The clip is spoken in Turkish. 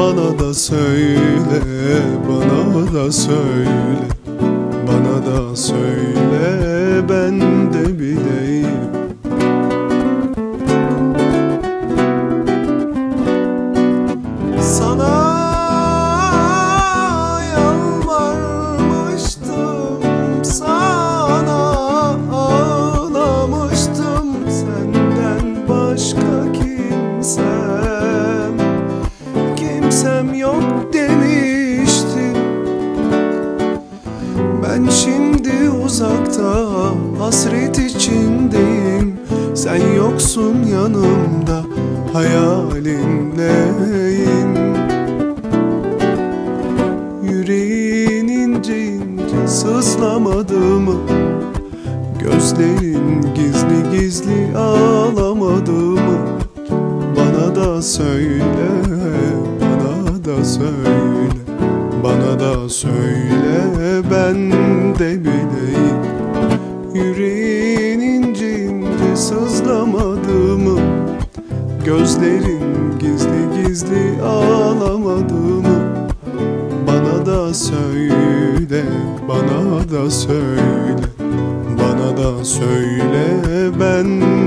Bana da söyle, bana da söyle? Bana da söyle ben Kimsem yok demiştin Ben şimdi uzakta hasret içindeyim. Sen yoksun yanımda hayalimdeyim Yüreğin ince ince sızlamadı mı Gözlerin gizli gizli ağlamadı mı Bana da söyle, söyle Bana da söyle ben de bileyim. Yüreğin ince ince sızlamadı Gözlerin gizli gizli ağlamadı Bana da söyle, bana da söyle Bana da söyle ben